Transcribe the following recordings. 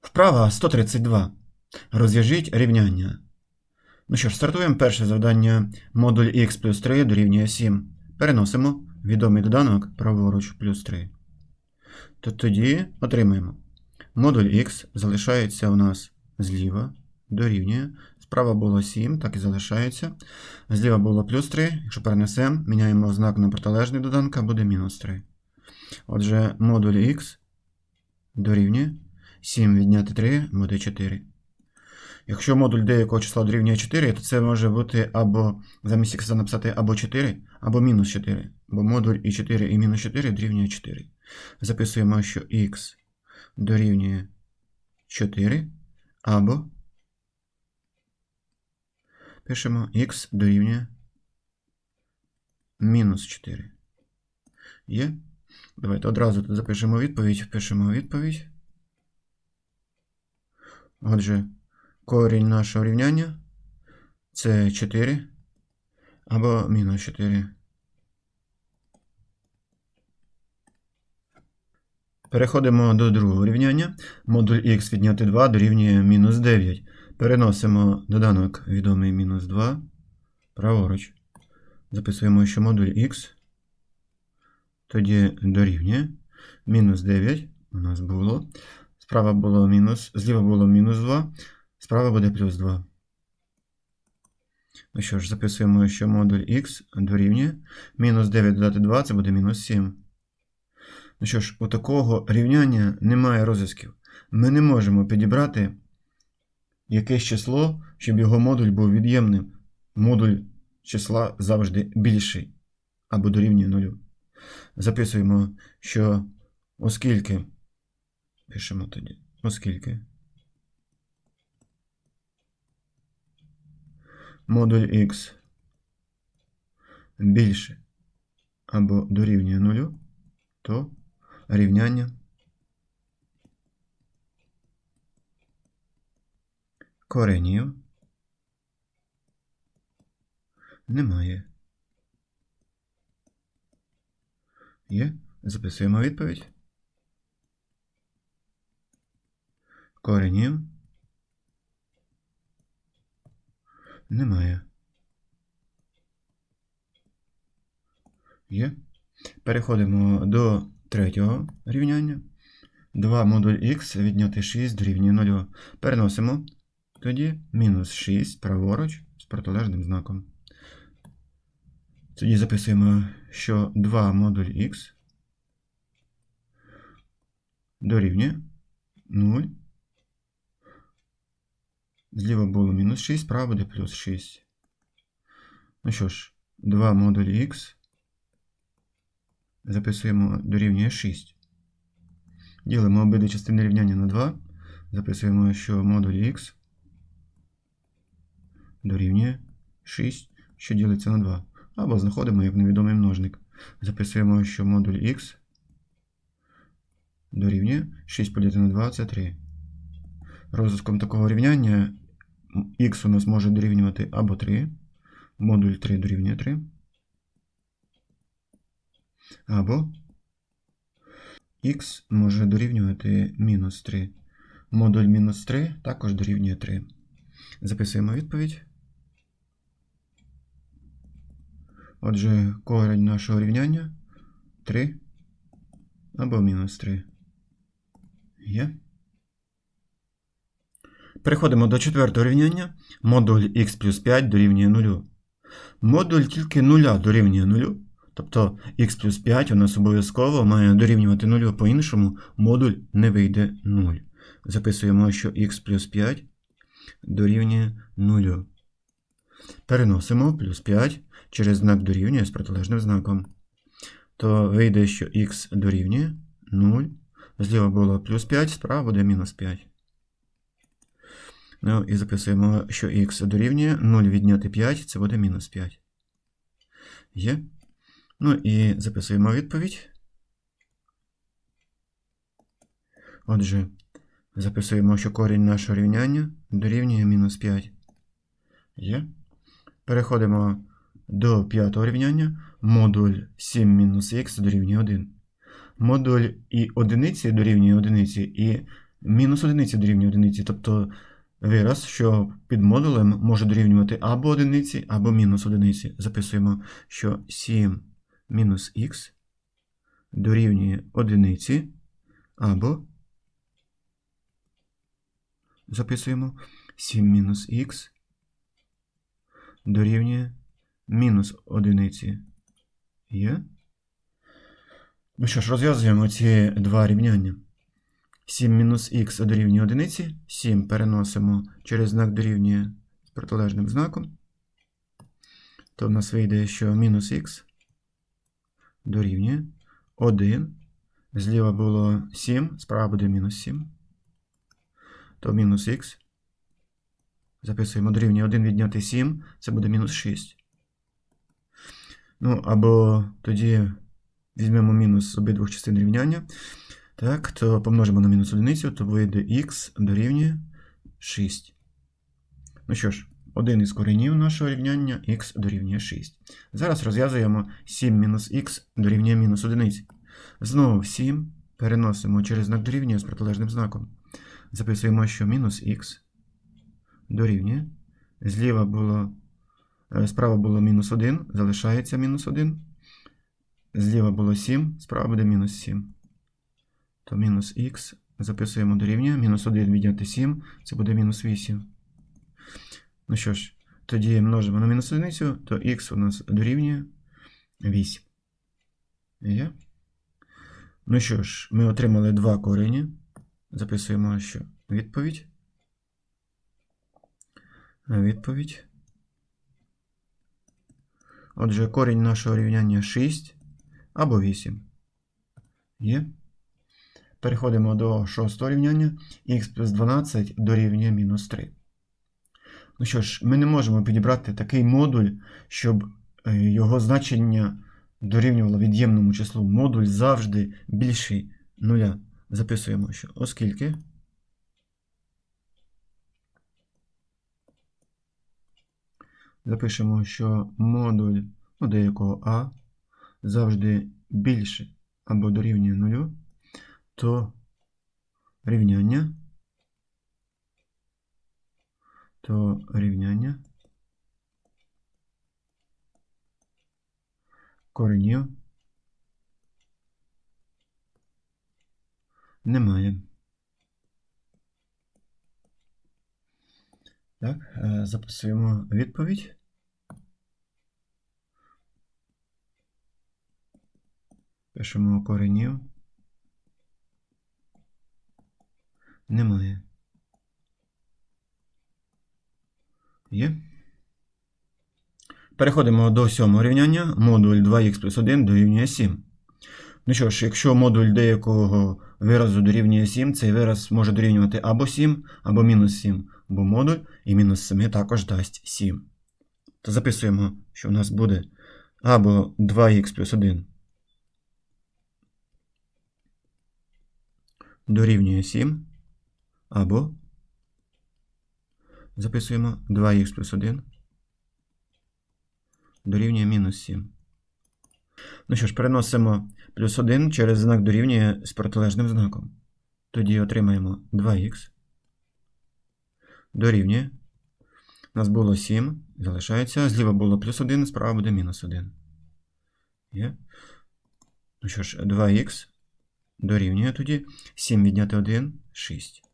Вправа 132. Розв'яжіть рівняння. Ну що ж, стартуємо перше завдання. Модуль x плюс 3 дорівнює 7. Переносимо відомий доданок праворуч плюс 3. То тоді отримаємо. Модуль x залишається у нас зліва, дорівнює. Справа було 7, так і залишається. Зліва було плюс 3. Якщо перенесемо, міняємо знак на протилежний доданка, буде мінус 3. Отже, модуль x дорівнює 7 відняти 3 буде 4. Якщо модуль деякого числа дорівнює 4, то це може бути або замість х написати або 4, або мінус 4. Бо модуль і 4 і мінус 4 дорівнює 4. Записуємо, що х дорівнює 4, або пишемо х дорівнює мінус 4. Є? Давайте одразу тут запишемо відповідь, впишемо відповідь. Отже, корінь нашого рівняння це 4 або мінус 4. Переходимо до другого рівняння. Модуль х відняти 2 дорівнює мінус 9. Переносимо доданок відомий мінус 2 праворуч. Записуємо, що модуль х тоді дорівнює мінус 9 у нас було. Справа було мінус, зліва було мінус 2, справа буде плюс 2. Ну що ж, записуємо, що модуль х дорівнює. Мінус 9 додати 2 це буде мінус 7. Ну що ж, у такого рівняння немає розв'язків. Ми не можемо підібрати якесь число, щоб його модуль був від'ємним. Модуль числа завжди більший або дорівнює нулю. Записуємо, що оскільки. Пишемо тоді, оскільки. Модуль x більше або дорівнює нулю, то рівняння коренів немає. Є. Записуємо відповідь. Коренів немає. Є. Переходимо до третього рівняння. 2 модуль х відняти 6 дорівнює 0. Переносимо. Тоді мінус 6 праворуч з протилежним знаком. Тоді записуємо, що 2 модуль х дорівнює 0. Зліва було мінус 6, справа буде плюс 6. Ну що ж, 2 модуль х записуємо дорівнює 6. Ділимо обидві частини рівняння на 2. Записуємо, що модуль х дорівнює 6, що ділиться на 2. Або знаходимо як невідомий множник. Записуємо, що модуль х дорівнює 6 поділити на 2 це 3. Розв'язком такого рівняння х у нас може дорівнювати або 3, модуль 3 дорівнює 3, або х може дорівнювати мінус 3. Модуль мінус 3 також дорівнює 3. Записуємо відповідь. Отже, корень нашого рівняння 3 або мінус 3. Є. Переходимо до четвертого рівняння. Модуль х плюс 5 дорівнює 0. Модуль тільки 0 дорівнює 0. Тобто х плюс 5 у нас обов'язково має дорівнювати 0, по-іншому модуль не вийде 0. Записуємо, що х плюс 5 дорівнює 0. Переносимо плюс 5 через знак дорівнює з протилежним знаком. То вийде, що х дорівнює 0. Зліва було плюс 5, справа буде мінус 5. Ну і записуємо, що х дорівнює 0 відняти 5, це буде мінус 5. Є. Ну і записуємо відповідь. Отже, записуємо, що корінь нашого рівняння дорівнює мінус 5. Є. Переходимо до п'ятого рівняння. Модуль 7 мінус х дорівнює 1. Модуль і одиниці дорівнює одиниці, і мінус одиниці дорівнює одиниці. Тобто вираз, що під модулем може дорівнювати або одиниці, або мінус одиниці. Записуємо, що 7 мінус х дорівнює одиниці, або записуємо 7 мінус х дорівнює мінус одиниці. Є. Ну що ж, розв'язуємо ці два рівняння. 7 мінус х дорівнює одиниці. 7 переносимо через знак дорівнює з протилежним знаком. То в нас вийде, що мінус х дорівнює 1. Зліва було 7, справа буде мінус 7. То мінус х. Записуємо дорівнює 1 відняти 7, це буде мінус 6. Ну, або тоді візьмемо мінус з обидвох частин рівняння. Так, то помножимо на мінус одиницю, то вийде х дорівнює 6. Ну що ж, один із коренів нашого рівняння х дорівнює 6. Зараз розв'язуємо 7 мінус х дорівнює мінус одиниці. Знову 7 переносимо через знак дорівнює з протилежним знаком. Записуємо, що мінус х дорівнює. Зліва було, е, справа було мінус 1, залишається мінус 1. Зліва було 7, справа буде мінус 7. То мінус х записуємо дорівнює. Мінус 1 відняти 7, це буде мінус 8. Ну що ж, тоді множимо на мінус одиницю, то х у нас дорівнює 8. Є? Ну що ж, ми отримали два корені. Записуємо, що відповідь. Відповідь. Отже, корінь нашого рівняння 6 або 8. Є. Переходимо до шостого рівняння. х плюс 12 дорівнює мінус 3. Ну що ж, ми не можемо підібрати такий модуль, щоб е, його значення дорівнювало від'ємному числу. Модуль завжди більший нуля. Записуємо, що оскільки запишемо, що модуль ну, деякого А завжди більше або дорівнює нулю, то рівняння, то рівняння коренів немає. Так, е, записуємо відповідь. Пишемо коренів. Немає. Є. Переходимо до сьомого рівняння. Модуль 2х плюс 1 дорівнює 7. Ну що ж, якщо модуль деякого виразу дорівнює 7, цей вираз може дорівнювати або 7, або мінус 7, бо модуль і мінус 7 також дасть 7. То записуємо, що в нас буде або 2х плюс 1 дорівнює 7, або записуємо 2х плюс 1 дорівнює мінус 7. Ну що ж, переносимо плюс 1 через знак дорівнює з протилежним знаком. Тоді отримаємо 2х. Дорівнює. У нас було 7, залишається. Зліва було плюс 1, справа буде мінус 1. Є. Ну що ж, 2х дорівнює тоді 7 відняти 1 6.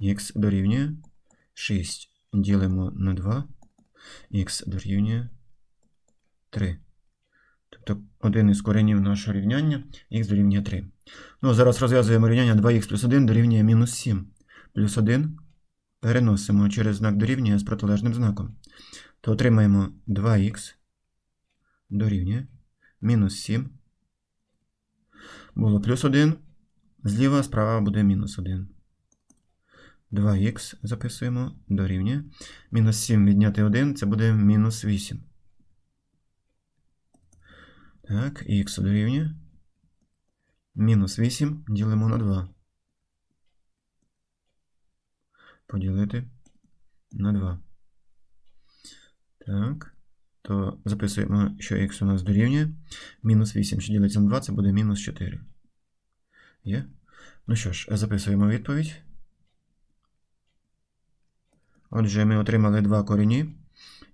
Х дорівнює 6 ділимо на 2. Х дорівнює 3. Тобто один із коренів нашого рівняння х дорівнює 3. Ну, зараз розв'язуємо рівняння 2х плюс 1 дорівнює мінус 7. Плюс 1 переносимо через знак дорівнює з протилежним знаком. То отримаємо 2х дорівнює мінус 7. Було плюс 1. Зліва, справа буде мінус 1. 2х записуємо дорівнює. Мінус 7 відняти 1 це буде мінус 8. Так, х дорівнює. Мінус 8 ділимо на 2. Поділити на 2. Так. То записуємо, що х у нас дорівнює. Мінус 8, що ділиться на 2, це буде мінус 4. Є? Ну що ж, записуємо відповідь. Отже, ми отримали два корені.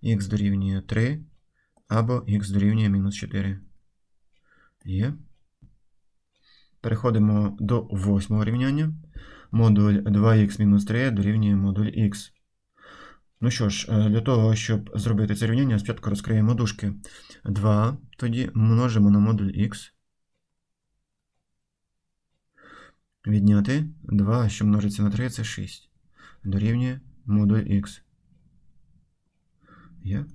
х дорівнює 3 або х дорівнює мінус 4. Є. Переходимо до восьмого рівняння. Модуль 2х мінус 3 дорівнює модуль х. Ну що ж, е, для того, щоб зробити це рівняння, спочатку розкриємо дужки. 2, тоді множимо на модуль х. Відняти 2, що множиться на 3, це 6. Дорівнює модуль х. Є.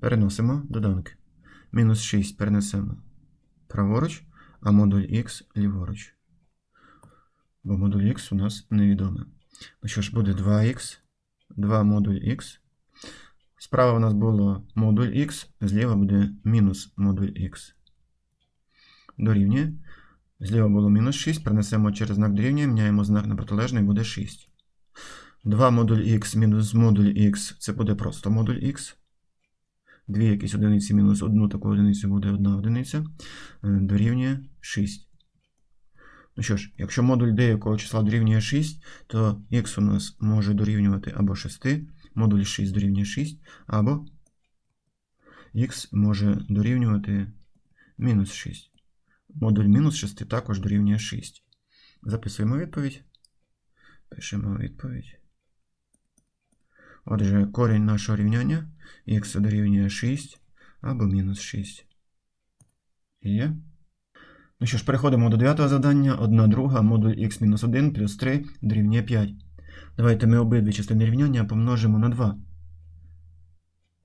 Переносимо доданки. Мінус 6 перенесемо праворуч, а модуль х ліворуч. Бо модуль х у нас невідомий. Ну що ж, буде 2х, 2 модуль х. Справа у нас було модуль х, зліва буде мінус модуль х. Дорівнює. Зліва було мінус 6, перенесемо через знак дорівнює, міняємо знак на протилежний, буде 6. 2 модуль х мінус модуль х це буде просто модуль х. Дві якісь одиниці мінус одну таку одиницю буде одна одиниця. е, Дорівнює 6. Ну що ж, якщо модуль деякого числа дорівнює 6, то х у нас може дорівнювати або 6, модуль 6 дорівнює 6, або х може дорівнювати мінус 6. Модуль мінус 6 також дорівнює 6. Записуємо відповідь. Пишемо відповідь. Отже, корінь нашого рівняння х дорівнює 6 або мінус 6. Є. Ну що ж, переходимо до дев'ятого завдання. 1 друга, модуль х-1 плюс 3 дорівнює 5. Давайте ми обидві частини рівняння помножимо на 2.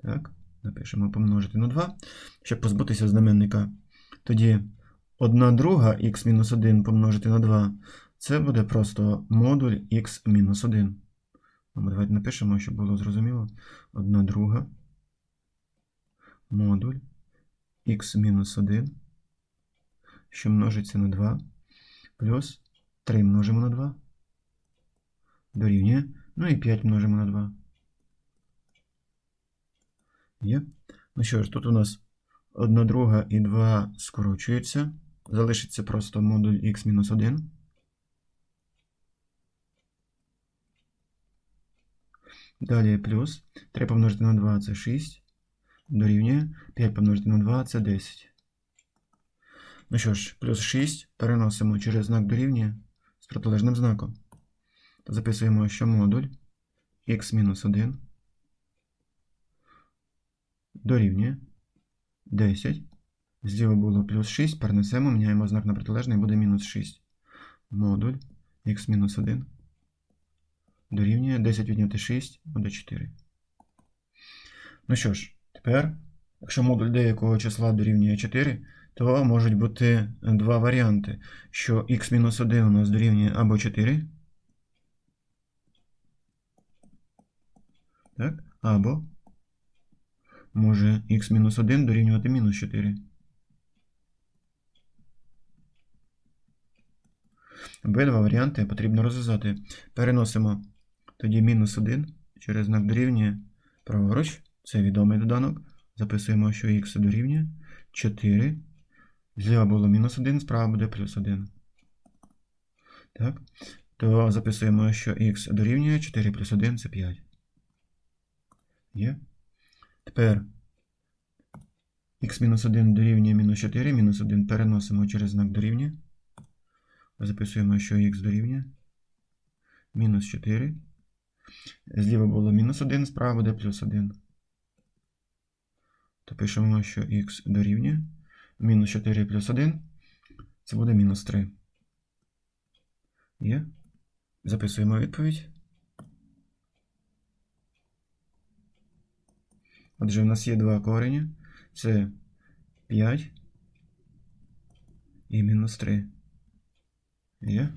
Так, напишемо помножити на 2, щоб позбутися знаменника. Тоді 1 друга х-1 помножити на 2. Це буде просто модуль х-1. Ну, Давайте напишемо, щоб було зрозуміло. 1 друга модуль х-1, що множиться на 2, плюс 3 множимо на 2, дорівнює, ну і 5 множимо на 2. Є. Ну що ж, тут у нас 1 друга і 2 скорочуються. Залишиться просто модуль х-1. Далі плюс 3 помножити на 2 це 6. Дорівнює 5 помножити на 2 це 10. Ну що ж, плюс 6 переносимо через знак дорівнює з протилежним знаком. Записуємо, що модуль х-1 дорівнює 10. Зліва було плюс 6, перенесемо, міняємо знак на протилежний, буде мінус 6. Модуль х-1 дорівнює 10 відняти 6 буде 4. Ну що ж, тепер, якщо модуль деякого числа дорівнює 4, то можуть бути два варіанти, що х-1 у нас дорівнює або 4, так, або може х-1 дорівнювати мінус 4. Обидва варіанти потрібно розв'язати. Переносимо тоді мінус 1 через знак дорівнює праворуч. Це відомий доданок. Записуємо, що х дорівнює 4. Зліва було мінус 1, справа буде плюс 1. Так. То записуємо, що х дорівнює 4 плюс 1 це 5. Є. Тепер х-1 дорівнює мінус 4, мінус 1 переносимо через знак дорівнює. Записуємо, що х дорівнює. Мінус 4. Зліва було мінус 1, справа буде плюс 1. То пишемо, що х дорівнює. Мінус 4 плюс 1. Це буде мінус 3. Є. Записуємо відповідь. Отже, у нас є два корені. Це 5 і мінус 3. Є.